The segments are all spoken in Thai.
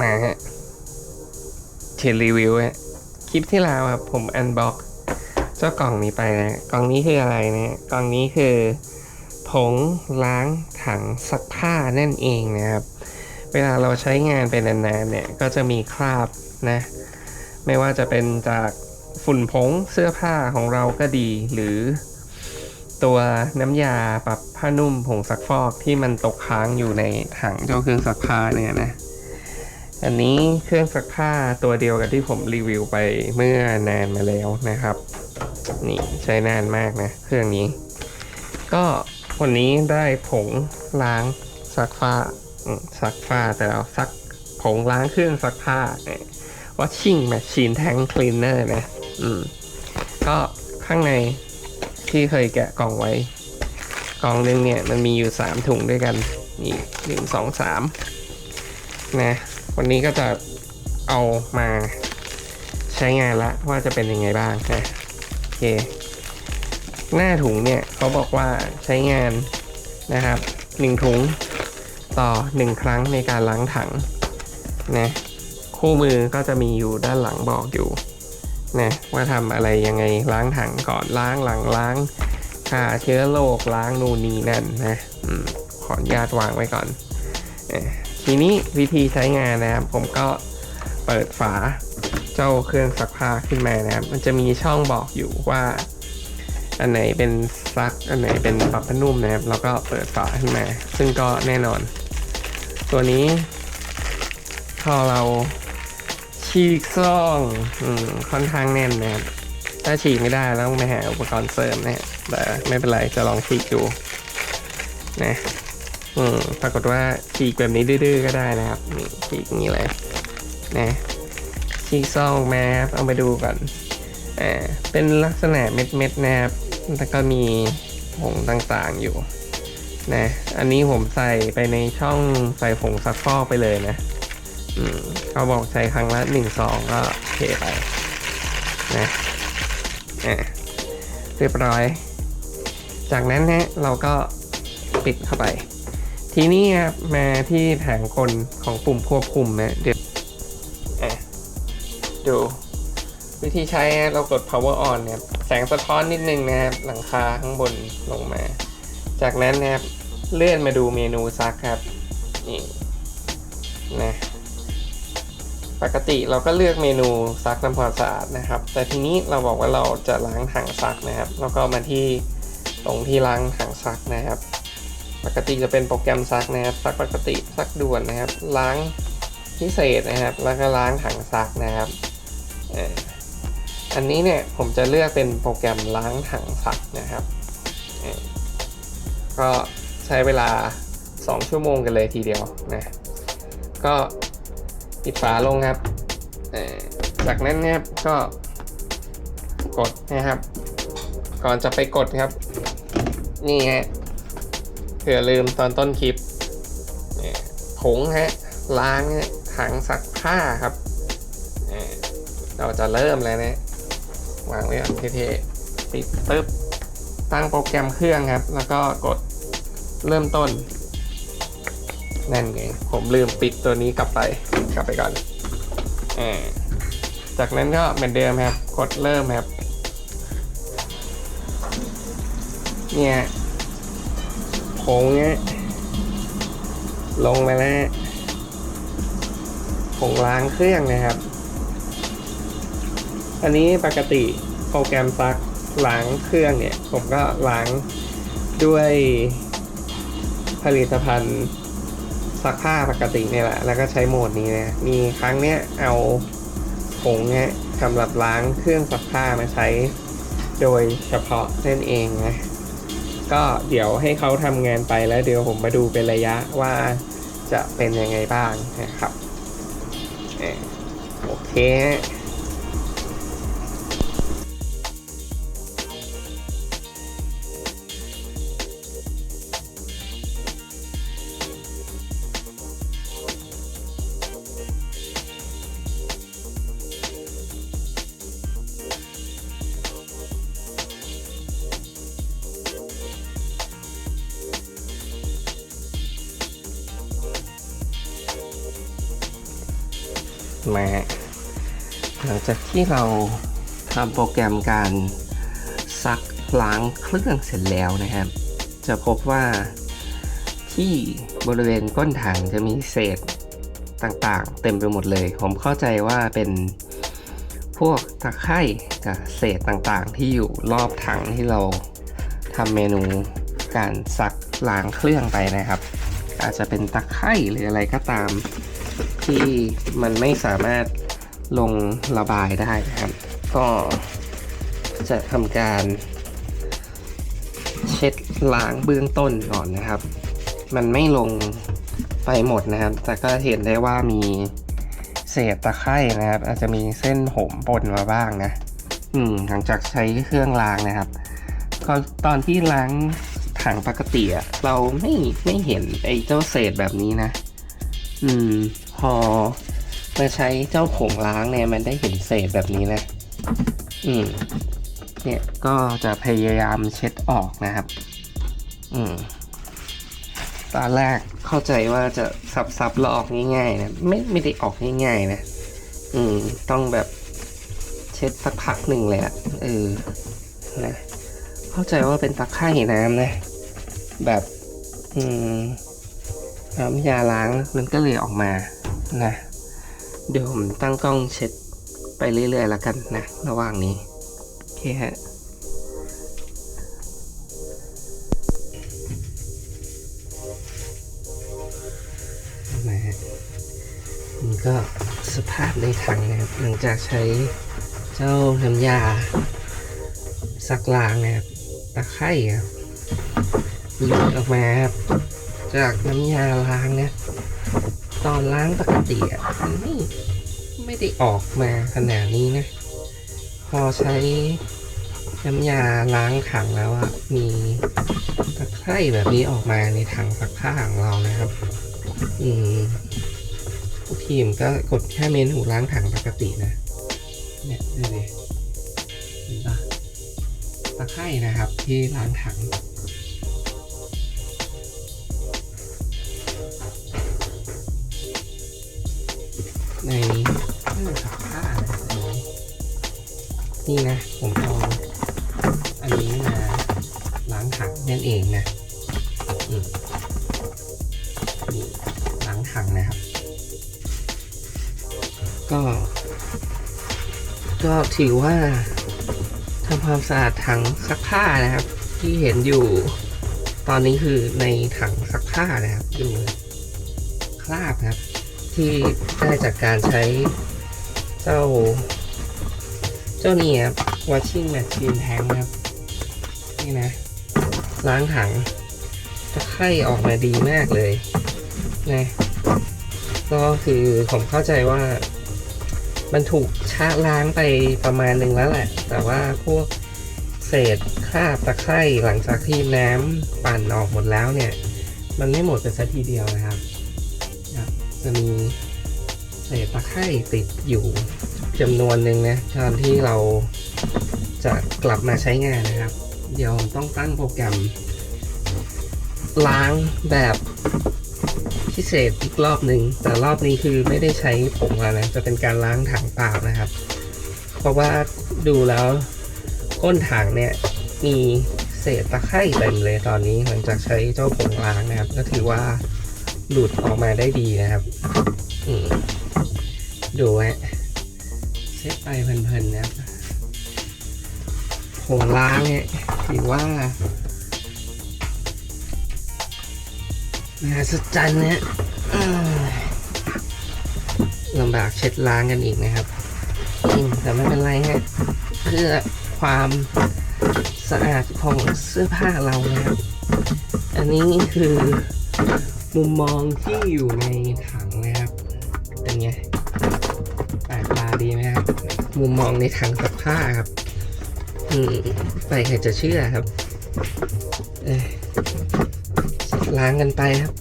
มาฮะเชนรีวิวฮะคลิปที่แล้วครับผมอันบ็อกเจ้ากล่องนี้ไปนะกล่องนี้คืออะไรเนี่ยกล่องนี้คือผงล้างถังซักผ้านั่นเองนะครับ เวลาเราใช้งานไปนานๆเนี่ยก็จะมีคราบนะ ไม่ว่าจะเป็นจากฝุ่นผงเสื้อผ้าของเราก็ดีหรือ ตัวน้ำยาปรับผ้านุ่มผงซักฟอกที่มันตกค้างอยู่ในถังเจ้าเครื่องซักผ้าเนี่ยนะ อันนี้เครื่องซักผ้าตัวเดียวกับที่ผมรีวิวไปเมื่อนานมาแล้วนะครับ นี่ใช้นานมากนะ เครื่องนี้ ก็วันนี้ได้ผงล้างซักผ้าซักผ้าแต่เราซักผงล้างเครื่องซักผ้าเนี่ย washing machine tank cleaner นะอืมก็ข้างในที่เคยแกะกล่องไว้ กล่องหนึงเนี่ยมันมีอยู่สามถุงด้วยกัน นี่หนึ่งสองสามนะ วันนี้ก็จะเอามาใช้งานละว่าจะเป็นยังไงบ้างนะโอเค หน้าถุงเนี่ยเขาบอกว่าใช้งานนะครับหนึ่งถุงต่อหนึ่งครั้งในการล้างถังนะคู่มือก็จะมีอยู่ด้านหลังบอกอยู่นะว่าทำอะไรยังไงล้างถังก่อนล้างหลังล้างฆ่าเชื้อโรคล้างนูนนีนั่นนะอขออนุญาตวางไว้ก่อน ทีนี้วิธีใช้งานนะครับ ผมก็เปิดฝาเจ้าเครื่องซักผ้าขึ้นมานะครับ มันจะมีช่องบอกอยู่ว่า อันไหนเป็นซัก อันไหนเป็นปรับผ้านุ่มนะครับ แล้วก็เปิดฝาขึ้นมา ซึ่งก็แน่นอน ตัวนี้พอเราฉีกซ่องอค่อนข้างแน่นนะครับ ถ้าฉีกไม่ได้แล้วต้องไปหาอุปกรณ์เสริมนะแต่ไม่เป็นไรจะลองฉีกดูนะ อืมปรากฏว่าฉีกแบบนี้ดื้อๆก็ได้นะครับนี่ฉีกนี้เลยนะฉีกซองมาครับเอาไปดูก่อนอ่าเป็นลักษณะเม็ดๆนะครับแล้วก็มีผงต่างๆอยู่นะอันนี้ผมใส่ไปในช่องใส่ผงซักฟอกไปเลยนะอืมเขาบอกใช้ครั้งละหนึ่งซองก็เทไปนะอ่าเรียบร้อย จากนั้นฮะเราก็ปิดเข้าไป ทีนี้ครับมาที่แผงกลของปุ่มควบคุมนะเดี๋ยวอะดูวิธีใช้เรากด power on เนี่ยแสงสะท้อนนิดนึงนะครับหลังคาข้างบนลงมา จากนั้นนะครับเลื่อนมาดูเมนูซักครับนี่นะปกติเราก็เลือกเมนูซักทำความสะอาดนะครับ แต่ทีนี้เราบอกว่าเราจะล้างถังซักนะครับ แล้วก็มาที่ตรงที่ล้างถังซักนะครับ ปกติจะเป็นโปรแกรมซักนะครับซักปกติซักด่วนนะครับ ล้างพิเศษนะครับ แล้วก็ล้างถังซักนะครับอันนี้เนี่ยผมจะเลือกเป็นโปรแกรมล้างถังซักนะครับ ก็ใช้เวลา 2 ชั่วโมงกันเลยทีเดียวนะก็ปิดฝาลงครับจากนั้นนะครับก็กดนะครับ ก่อนจะไปกดครับ นี่ฮะ เผื่อลืมตอนต้นคลิปนี่ผงฮะล้างถังซักผ้าครับเอ่เราจะเริ่มแล้วนะวางไว้ก่อนเท่ๆปิดปึ๊บตั้งโปรแกรมเครื่องครับ แล้วก็กดเริ่มต้น นั่นไง ผมลืมปิดตัวนี้กลับไปกลับไปก่อนอ่จากนั้นก็เหมือนเดิมครับ กดเริ่มครับ เนี่ย ผงเนี้ย ลงมาแล้วผงล้างเครื่องนะครับ อันนี้ปกติโปรแกรมซักล้างเครื่องเนี่ย ผมก็ล้างด้วยผลิตภัณฑ์ซักผ้าปกติเนี่ยแหละ แล้วก็ใช้โหมดนี้นะ มีครั้งเนี้ยเอาผงเนี่ยสำหรับล้างเครื่องซักผ้ามาใช้โดยเฉพาะนั่นเองนะ ก็เดี๋ยวให้เขาทำงานไปแล้วเดี๋ยวผมมาดูเป็นระยะว่าจะเป็นยังไงบ้างนะครับโอเค มาหลังจากที่เราทำโปรแกรมการซักล้างเครื่องเสร็จแล้วนะครับ จะพบว่าที่บริเวณก้นถังจะมีเศษต่างๆ เต็มไปหมดเลย ผมเข้าใจว่าเป็นพวกตะไคร่กับเศษต่างๆ ที่อยู่รอบถังที่เราทำเมนูการซักล้างเครื่องไปนะครับ อาจจะเป็นตะไคร่หรืออะไรก็ตาม ที่มันไม่สามารถลงระบายได้นะครับ ก็จะทำการเช็ดล้างเบื้องต้นก่อนนะครับ มันไม่ลงไปหมดนะครับ แต่ก็เห็นได้ว่ามีเศษตะไคร่นะครับ อาจจะมีเส้นผมปนมาบ้างนะ อืม หลังจากใช้เครื่องล้างนะครับ ก็ตอนที่ล้างถังปกติอะเราไม่ไม่เห็นไอ้เจ้าเศษแบบนี้นะ อืม พอมาใช้เจ้าผงล้างเนี่ยมันได้เห็นเศษแบบนี้นะ อืม เนี่ยก็จะพยายามเช็ดออกนะครับ อืม ตอนแรกเข้าใจว่าจะซับซับๆแล้วออกง่ายๆนะไม่ไม่ได้ออกง่ายๆนะ อืม ต้องแบบเช็ดสักพักหนึ่งเลยอะเออ นะ เข้าใจว่าเป็นตะไคร่น้ำนะ แบบ อืมน้ำยาล้างมันก็เลยออกมา นะเดี๋ยวผมตั้งกล้องเช็ดไปเรื่อยๆแล้วกันนะ ระหว่างนี้ โอเคฮะนะฮะนี่ก็สภาพในถังนะครับ หลังจากใช้เจ้าน้ำยาซักล้างนะครับตะไคร่ครับหลุดออกมาครับจากน้ำยาล้างเนี่ย ตอนล้างปกติอะมันไม่ไม่ได้ออกมาขนาดนี้นะ พอใช้น้ำยาล้างถังแล้วอะมีตะไคร่แบบนี้ออกมาในถังซักผ้าของเรานะครับ อืมทีมก็กดแค่เมนูล้างถังปกตินะ เนี่ยดูดิเห็นปะตะไคร่นะครับที่ล้างถัง ในซักผ้านะนี่นะ ผมเอาอันนี้มาล้างถังนั่นเองนะนี่ล้างถังนะครับ ก็ ก็ถือว่าทำความสะอาดถังซักผ้านะครับ ที่เห็นอยู่ตอนนี้คือในถังซักผ้านะครับดูคราบนะครับ ที่ได้จากการใช้เจ้า เจ้านี่ครับ washing machine tank ครับ นี่นะ ล้างถังตะไคร่ออกมาดีมากเลยนะก็คือผมเข้าใจว่ามันถูกชะล้างไปประมาณหนึ่งแล้วแหละ แต่ว่าพวกเศษคราบตะไคร่หลังจากที่น้ำปั่นออกหมดแล้วเนี่ย มันไม่หมดไปสักทีเดียวนะครับ จะมีเศษตะไคร่ติดอยู่จำนวนหนึ่งนะตอนที่เราจะกลับมาใช้งานนะครับ เดี๋ยวต้องตั้งโปรแกรม ล้างแบบพิเศษอีกรอบหนึ่งแต่รอบนี้คือไม่ได้ใช้ผงแล้วนะจะเป็นการล้างถังเปล่านะครับ เพราะว่าดูแล้วก้นถังเนี่ยมีเศษตะไคร่เต็มเลยตอนนี้หลังจากใช้เจ้าผงล้างนะครับ ก็ถือว่า หลุดออกมาได้ดีนะครับดูฮะเช็ดไปเพลินๆนะครับผงล้างเนี่ยถือว่ามหัศจรรย์เนี่ยลำบากเช็ดล้างกันอีกนะครับแต่ไม่เป็นไรฮะเพื่อความสะอาดของเสื้อผ้าเรานะครับ อันนี้คือ มุมมองที่อยู่ในถังนะครับ เป็นไงแปลกตาดีไหมครับ มุมมองในถังกับผ้าครับ อืมไปใครจะเชื่อครับเอ้ยล้างกันไปครับ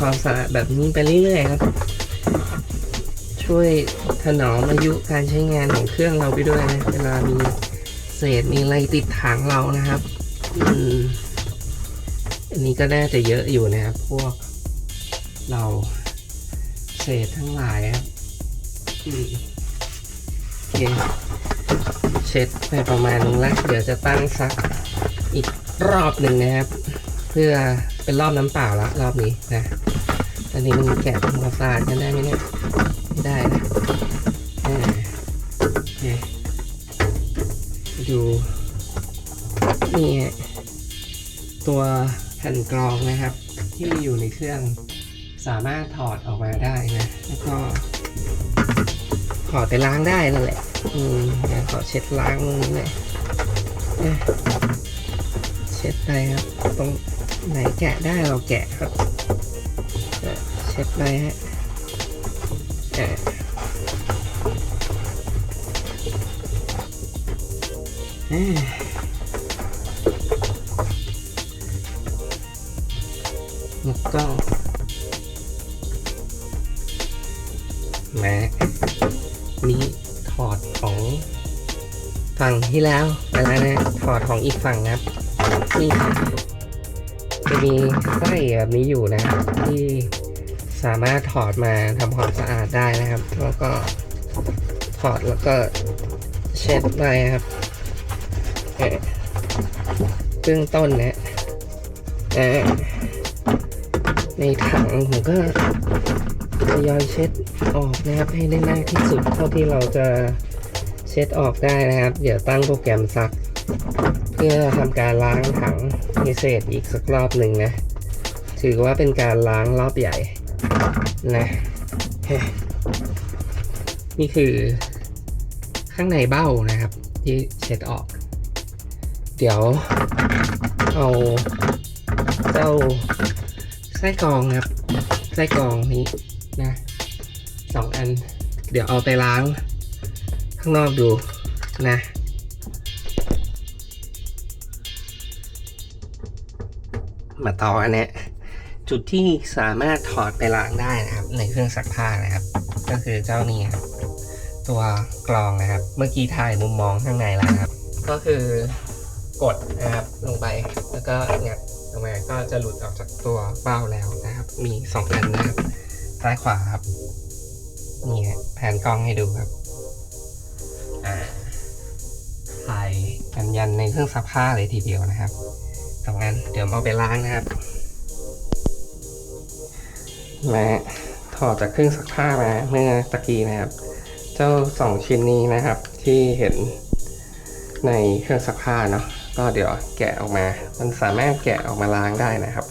ความสะอาดแบบนี้ไปเรื่อยๆครับ ช่วยถนอมอายุการใช้งานของเครื่องเราไปด้วยนะเวลามีเศษมีอะไรติดถังเรานะครับอันนี้ก็น่าจะเยอะอยู่นะครับ พวกเราเศษทั้งหลายครับโอเคเช็ดไปประมาณนึงแล้วเดี๋ยวจะตั้งซักอีกรอบหนึ่งนะครับ เพื่อเป็นรอบน้ำเปล่าละรอบนี้นะ อันนี้มันแกะทำความสะอาดกันได้ไหมเนี่ย ไม่ได้นะอ่าโอเคดูนี่ตัวแผ่นกรองนะครับ ที่อยู่ในเครื่องสามารถถอดออกมาได้นะ แล้วก็ถอดไปล้างได้นั่นแหละ อืมเดี๋ยวขอเช็ดล้างตรงนี้เลยอะเช็ดไปครับ ตรงไหนแกะได้เราแกะครับ เช็ดไปฮะอะอ่าแล้วก็แม้นี่ถอดของฝั่งที่แล้วไปแล้วนะ ถอดของอีกฝั่งนะครับ นี่ จะมีไส้แบบนี้อยู่นะครับ ที่สามารถถอดมาทำความสะอาดได้นะครับ แล้วก็ถอดแล้วก็เช็ดไปครับเอ่อเบื้องต้นนะเอ่อในถังผมก็ทยอยเช็ดออกนะครับ ให้ได้มากที่สุดเท่าที่เราจะเช็ดออกได้นะครับ เดี๋ยวตั้งโปรแกรมซัก เพื่อทำการล้างถัง พิเศษอีกสักรอบหนึ่งนะ ถือว่าเป็นการล้างรอบใหญ่นะนี่คือข้างในเบ้านะครับที่เช็ดออก เดี๋ยวเอาเจ้าไส้กรองนะครับไส้กรองนี้นะสองอัน เดี๋ยวเอาไปล้างข้างนอกดูนะ มาต่ออันนี้จุดที่สามารถถอดไปล้างได้นะครับ ในเครื่องซักผ้านะครับ ก็คือเจ้านี้ครับตัวกรองนะครับ เมื่อกี้ถ่ายมุมมองข้างในแล้วครับ ก็คือกดนะครับลงไปแล้วก็งัดลงมาก็จะหลุดออกจากตัวเบ้าแล้วนะครับ มีสองอันนะครับซ้ายขวาครับนี่แผนกล้องให้ดูครับอ่าถ่ายกันยันในเครื่องซักผ้าเลยทีเดียวนะครับ งอันเดี๋ยวเอาไปล้างนะครับและถอดจากเครื่องซักผ้ามาเมื่อตะกี้นะครับ เจ้าสองชิ้นนี้นะครับ ที่เห็นในเครื่องซักผ้าเนาะก็เดี๋ยวแกะออกมา มันสามารถแกะออกมาล้างได้นะครับ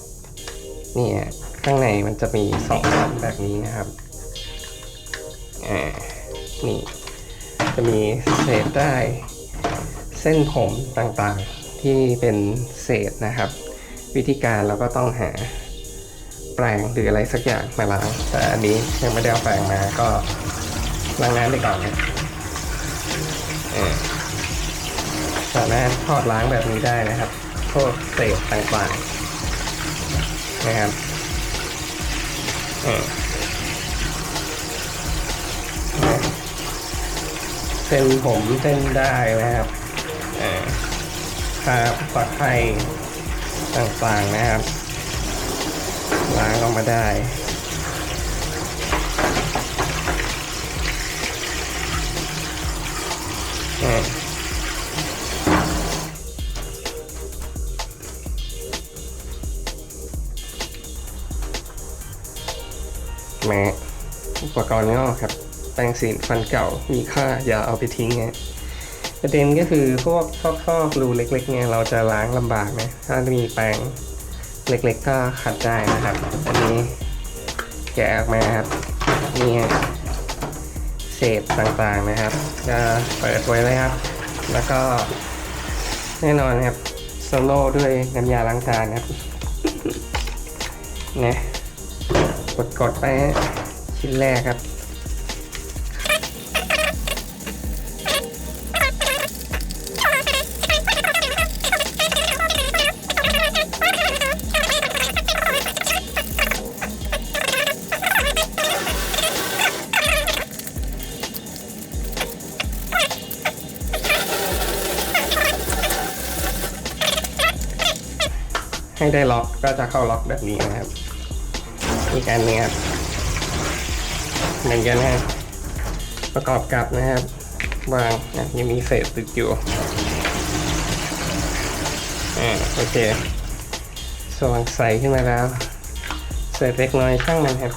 นี่ฮะข้างในมันจะมีสองชั้นแบบนี้นะครับอ่านี่จะมีเศษได้เส้นผมต่างๆ ที่เป็นเศษนะครับ วิธีการเราก็ต้องหาแปรงหรืออะไรสักอย่างมาล้างแต่อันนี้ยังไม่ได้เอาแปรงมาก็ล้างน้ำไปก่อนนะสามารถทอดล้างแบบนี้ได้นะครับพวกเศษต่างๆนะครับเออเส้นผมเส้นได้นะครับเออ คราบปลอดภัยต่างๆนะครับ ล้างออกมาได้อืมแม้อุปกรณ์ก็ครับ แปรงสีฟันเก่ามีค่าอย่าเอาไปทิ้งไง ประเด็นก็คือพวกซอกๆรูเล็กๆเนี่ยเราจะล้างลำบากนะถ้ามีแปรงเล็กๆก็ขัดได้นะครับ อันนี้แกะออกมาครับนี่เศษต่างๆนะครับจะเปิดไว้เลยครับ แล้วก็แน่นอนครับโซโล่ด้วยน้ำยาล้างจานครับนะกดๆไปชิ้นแรกครับ ให้ได้ล็อกก็จะเข้าล็อกแบบนี้นะครับอีกอันเนี้ครับเหมือนกันนะประกอบกับนะครับวางอะยังมีเศษติดอยู่อ่าโอเคสว่างใสขึ้นมาแล้วเศษเล็กน้อยช่างมันครับ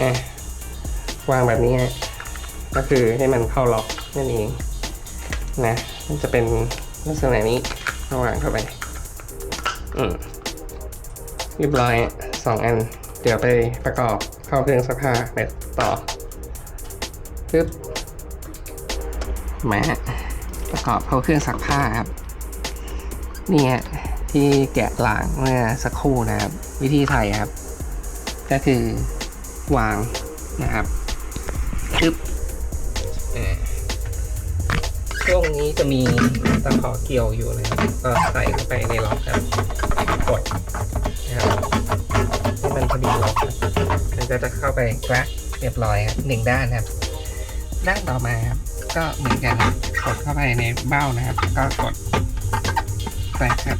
อะวางแบบนี้ฮะก็คือให้มันเข้าล็อกนั่นเองนะมันจะเป็นลักษณะนี้ระวางเข้าไป เรียบร้อยสองอัน เดี๋ยวไปประกอบเข้าเครื่องซักผ้าไปต่อปึ๊บมาประกอบเข้าเครื่องซักผ้าครับนี่ฮะที่แกะหลางเมื่อสักครู่นะครับ วิธีไทยครับ ก็คือวางนะครับปึ๊บ จะมีตะขอเกี่ยวอยู่นะครับก็ใส่เข้าไปในล็อกครับกดนะครับให้มันพอดีล็อกครับมันก็จะเข้าไปแกระเรียบร้อยครับหนึ่งด้านครับ ด้านต่อมาครับก็เหมือนกันกดเข้าไปในเบ้านะครับ ก็กดแกระครับ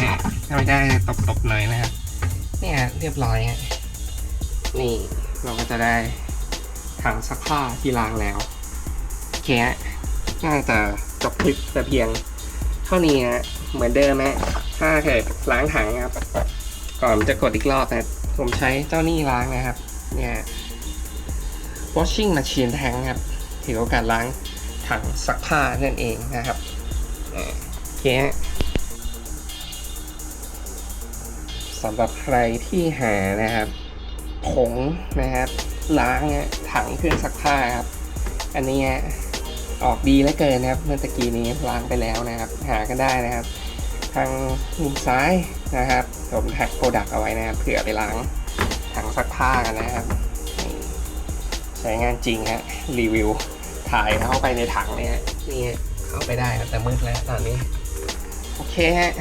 อ่าถ้าไม่ได้ตบๆหน่อยนะครับ เนี่ยเรียบร้อยนี่เราก็จะได้ถังซักผ้าที่ล้างแล้วโอเคฮะน่าจะ จบคลิปแต่เพียงเท่านี้ฮะเหมือนเดิมฮะถ้าเกิดล้างถังครับ ก่อนจะกดอีกรอบนะผมใช้เจ้านี่ล้างนะครับ เนี่ย washing machine tank ครับถือโอกาสล้างถังซักผ้านั่นเองนะครับโอเคฮะสำหรับใครที่หานะครับ ผงนะครับ ล้างถังเครื่องซักผ้าครับ อันนี้ ออกดีเหลือเกินนะครับ เมื่อตะกี้นี้ล้างไปแล้วนะครับ หากันได้นะครับ ทางมุมซ้ายนะครับผมแท็กโปรดักเอาไว้นะครับเผื่อไปล้างถังซักผ้ากันนะครับ ใช้งานจริงฮะรีวิวถ่ายเข้าไปในถังเนี่ยนี่เข้าไปได้ครับแต่มืดแล้วตอนนี้ โอเคฮะ